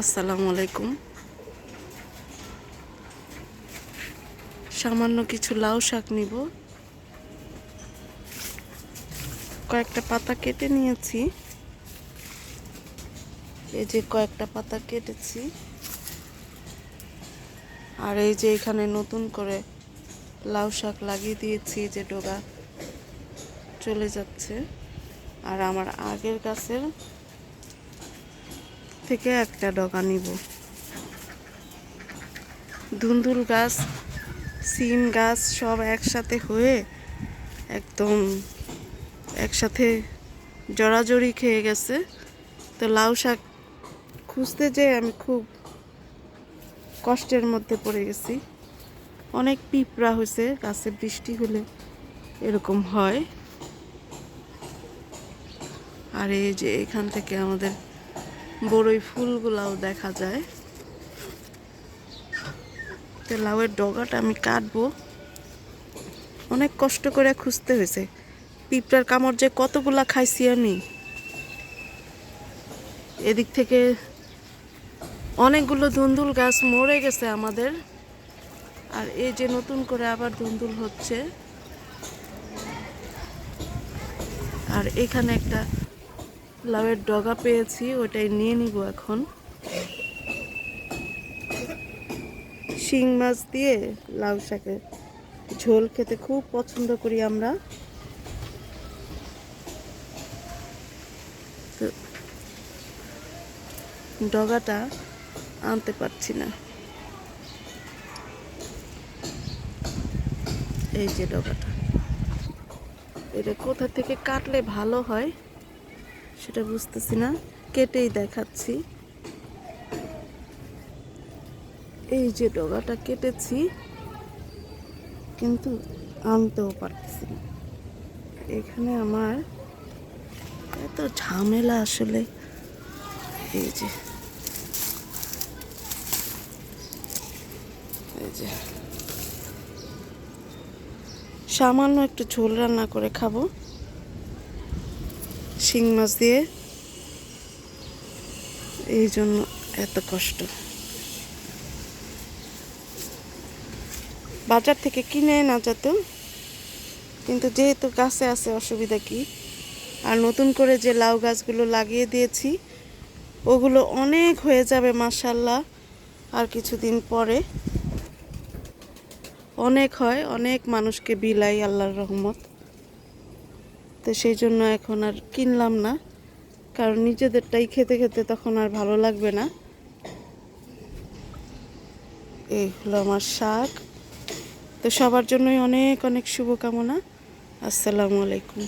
আসসালামু আলাইকুম। সামান্য কিছু লাউ শাক নিব। কয়েকটা পাতা কেটে নিয়েছি। এই যে কয়েকটা পাতা কেটেছি। আর এই যে এখানে নতুন করে লাউ শাক লাগিয়ে দিয়েছি, যে ডোগা চলে যাচ্ছে। আর আমার আগের গাছের থেকে একটা ডগা নিব। ধুন্দুল গাছ, সিম গাছ সব একসাথে হয়ে একদম একসাথে জড়াজড়ি খেয়ে গেছে। তো লাউ শাক খুঁজতে যেয়ে আমি খুব কষ্টের মধ্যে পড়ে গেছি। অনেক পিঁপড়া হয়েছে, গাছে বৃষ্টি হলে এরকম হয়। আর এই যে এখান থেকে আমাদের বড়ই ফুলগুলাও দেখা যায়। তো লাউয়ের ডগাটা আমি কাটবো। অনেক কষ্ট করে খুঁজতে হয়েছে। পিঁপড়ার কামড় যে কতগুলা খাইছি আমি। এদিক থেকে অনেকগুলো ধুন্দুল গাছ মরে গেছে আমাদের। আর এই যে নতুন করে আবার ধুন্দুল হচ্ছে। আর এখানে একটা লাউয়ের ডগা পেয়েছি, ওটাই নিয়ে নিব এখন। শিং মাছ দিয়ে লাউ শাকের ঝোল খেতে খুব পছন্দ করি আমরা। ডগাটা আনতে পারছি না। এই যে ডগাটা। এটা কোথা থেকে কাটলে ভালো হয়? সেটা বুঝতেছি না। কেটেই দেখাচ্ছি। এই যে ডগাটা কেটেছি, কিন্তু আনতেও পারতেছি না। এখানে আমার এত ঝামেলা আসলে। এই যে। সামান্য একটু ঝোল রান্না করে খাব। শিং মাছ দিয়ে। এই জন্য এত কষ্ট। বাজার থেকে কিনে না যেত কিন্তু যেহেতু গাছে আছে অসুবিধা কি? আর নতুন করে যে লাউ গাছগুলো লাগিয়ে দিয়েছি, ওগুলো অনেক হয়ে যাবে মাসাল্লাহ আর কিছুদিন পরে অনেক হয়, অনেক মানুষকে বিলাই আল্লাহর রহমত। তো সেই জন্য এখন আর কিনলাম না। কারণ নিজেদেরটাই খেতে খেতে তখন আর ভালো লাগবে না। এই হলো আমার শাক। তো সবার জন্যই অনেক অনেক শুভকামনা। আসসালামু আলাইকুম।